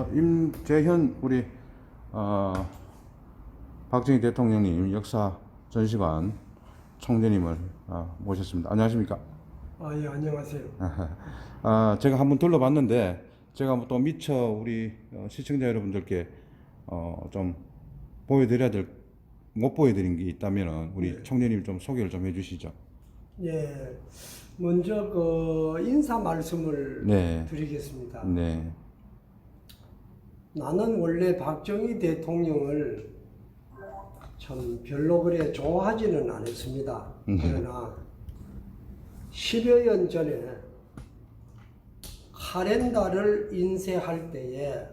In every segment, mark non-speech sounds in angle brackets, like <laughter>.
어, 임재현 우리 어, 박정희 대통령님 역사 전시관 총재님을 어, 모셨습니다. 안녕하십니까? 아, 예, 안녕하세요. <laughs> 아, 제가 한번 둘러봤는데 제가 또 미처 우리 어, 시청자 여러분들께 어, 좀 보여드려야 될 못 보여드린 게 있다면 우리 네. 총재님 좀 소개를 좀 해주시죠. 예, 먼저 그 인사 말씀을 네. 드리겠습니다. 네, 나는 원래 박정희 대통령을 참 별로 그래 좋아하지는 않았습니다. 그러나 10여 년 전에 카렌다를 인쇄할 때에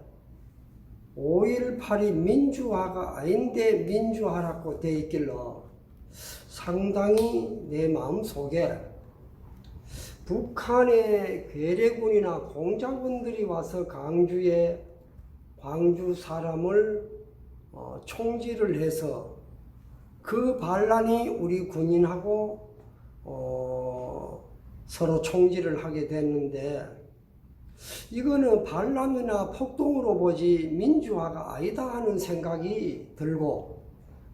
5.18이 민주화가 아닌데 민주화라고 돼 있길러 상당히 내 마음 속에 북한의 괴뢰군이나 공작원들이 와서 강주에 광주 사람을 어, 총질을 해서 그 반란이 우리 군인하고 어, 서로 총질을 하게 됐는데 이거는 반란이나 폭동으로 보지 민주화가 아니다 하는 생각이 들고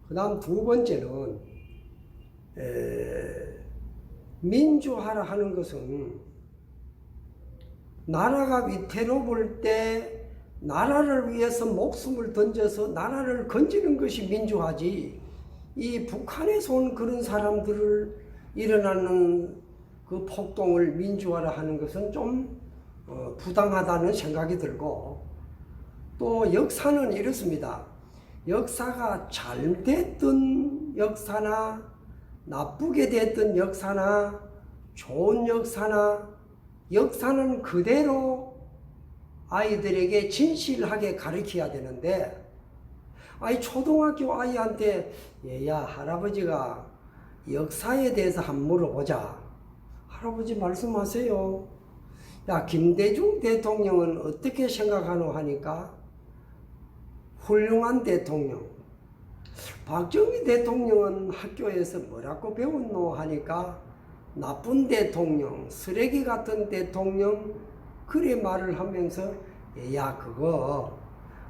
그 다음 두 번째는 에, 민주화라 하는 것은 나라가 위태로울 때 나라를 위해서 목숨을 던져서 나라를 건지는 것이 민주화지 이 북한에서 온 그런 사람들을 일어나는 그 폭동을 민주화라 하는 것은 좀 어, 부당하다는 생각이 들고 또 역사는 이렇습니다. 역사가 잘 됐던 역사나 나쁘게 됐던 역사나 좋은 역사나 역사는 그대로 아이들에게 진실하게 가르쳐야 되는데 아이 초등학교 아이한테 얘야 할아버지가 역사에 대해서 한번 물어보자. 할아버지 말씀하세요. 야 김대중 대통령은 어떻게 생각하노? 하니까 훌륭한 대통령. 박정희 대통령은 학교에서 뭐라고 배웠노? 하니까 나쁜 대통령, 쓰레기 같은 대통령 그래 말을 하면서 야 그거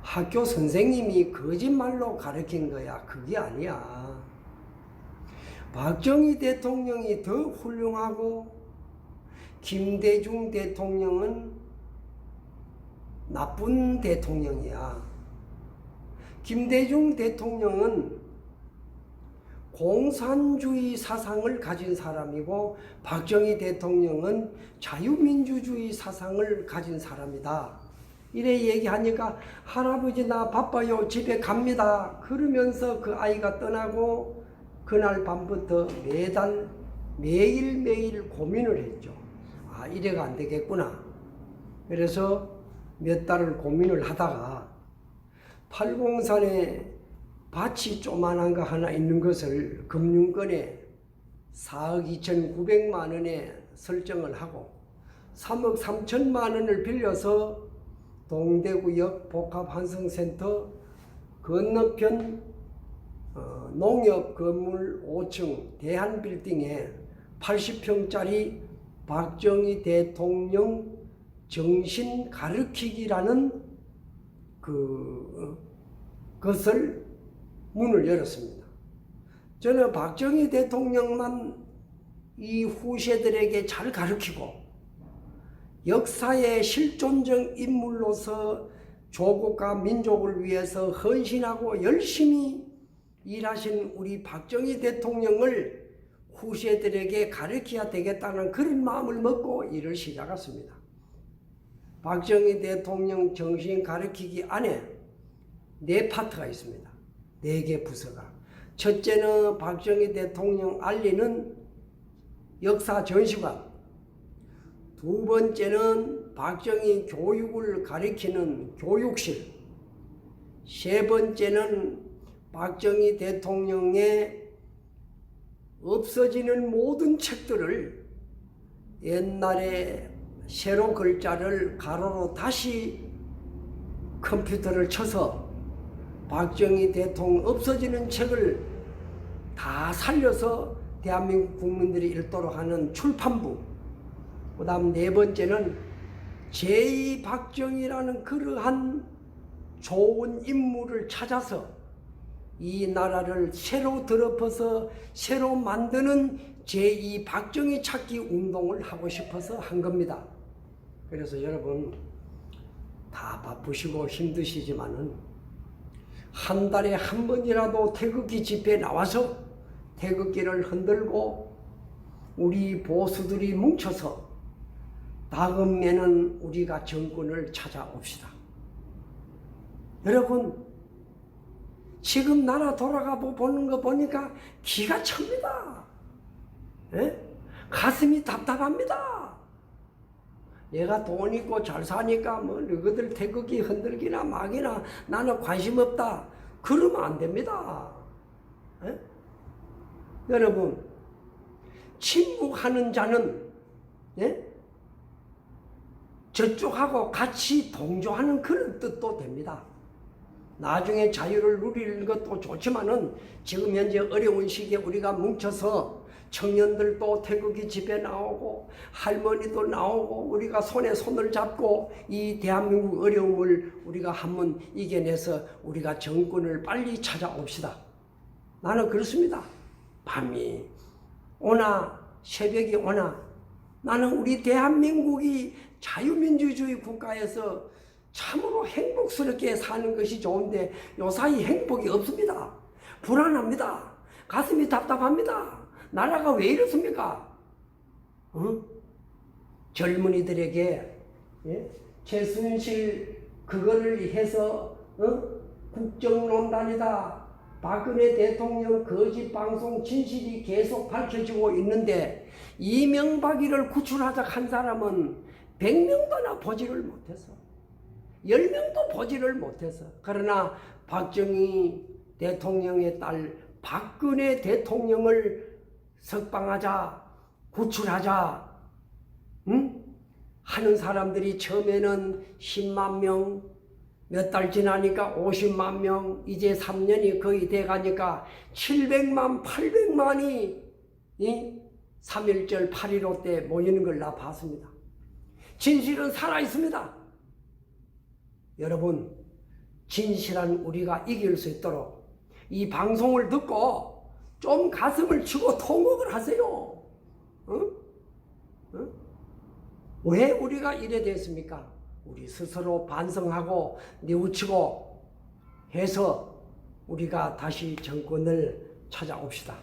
학교 선생님이 거짓말로 가르친 거야. 그게 아니야. 박정희 대통령이 더 훌륭하고 김대중 대통령은 나쁜 대통령이야. 김대중 대통령은 공산주의 사상을 가진 사람이고 박정희 대통령은 자유민주주의 사상을 가진 사람이다. 이래 얘기하니까 할아버지 나 바빠요 집에 갑니다. 그러면서 그 아이가 떠나고 그날 밤부터 매달 매일매일 고민을 했죠. 아 이래가 안 되겠구나. 그래서 몇 달을 고민을 하다가 팔공산에 밭이 조만한 거 하나 있는 것을 금융권에 4억 2,900만 원에 설정을 하고 3억 3천만 원을 빌려서 동대구역 복합환승센터 건너편 어, 농협 건물 5층 대한빌딩에 80평짜리 박정희 대통령 정신 가르치기라는 그 어, 것을 문을 열었습니다. 저는 박정희 대통령만 이 후세들에게 잘 가르치고 역사의 실존적 인물로서 조국과 민족을 위해서 헌신하고 열심히 일하신 우리 박정희 대통령을 후세들에게 가르쳐야 되겠다는 그런 마음을 먹고 일을 시작했습니다. 박정희 대통령 정신 가르치기 안에 네 파트가 있습니다. 네 개 부서가. 첫째는 박정희 대통령 알리는 역사 전시관. 두 번째는 박정희 교육을 가리키는 교육실. 세 번째는 박정희 대통령의 없어지는 모든 책들을 옛날에 세로 글자를 가로로 다시 컴퓨터를 쳐서 박정희 대통령 없어지는 책을 다 살려서 대한민국 국민들이 읽도록 하는 출판부. 그 다음 네 번째는 제2 박정희라는 그러한 좋은 인물을 찾아서 이 나라를 새로 드럽어서 새로 만드는 제2 박정희 찾기 운동을 하고 싶어서 한 겁니다. 그래서 여러분 다 바쁘시고 힘드시지만은 한 달에 한 번이라도 태극기 집회에 나와서 태극기를 흔들고 우리 보수들이 뭉쳐서 다음에는 우리가 정권을 찾아옵시다. 여러분, 지금 나라 돌아가 보- 보는 거 보니까 기가 찹니다. 예? 가슴이 답답합니다. 내가 돈 있고 잘 사니까 뭐 너희들 태극기 흔들기나 막이나 나는 관심 없다. 그러면 안 됩니다. 예? 여러분, 침묵하는 자는 예? 저쪽하고 같이 동조하는 그런 뜻도 됩니다. 나중에 자유를 누리는 것도 좋지만은 지금 현재 어려운 시기에 우리가 뭉쳐서 청년들도 태극기 집에 나오고 할머니도 나오고 우리가 손에 손을 잡고 이 대한민국 어려움을 우리가 한번 이겨내서 우리가 정권을 빨리 찾아옵시다. 나는 그렇습니다. 밤이 오나 새벽이 오나 나는 우리 대한민국이 자유민주주의 국가에서 참으로 행복스럽게 사는 것이 좋은데 요사이 행복이 없습니다. 불안합니다. 가슴이 답답합니다. 나라가 왜 이렇습니까? 어? 젊은이들에게 예? 최순실 그거를 해서 어? 국정농단이다. 박근혜 대통령 거짓 방송 진실이 계속 밝혀지고 있는데 이명박이를 구출하자 한 사람은 100명도나 보지를 못해서 10명도 보지를 못해서 그러나 박정희 대통령의 딸 박근혜 대통령을 석방하자 구출하자 응? 하는 사람들이 처음에는 10만 명, 몇 달 지나니까 50만 명, 이제 3년이 거의 돼 가니까 700만, 800만이 이 3.1절 8.15 때 모이는 걸 나 봤습니다. 진실은 살아 있습니다. 여러분, 진실한 우리가 이길 수 있도록 이 방송을 듣고 좀 가슴을 치고 통곡을 하세요. 응? 응? 왜 우리가 이래 됐습니까? 우리 스스로 반성하고 뉘우치고 해서 우리가 다시 정권을 찾아옵시다.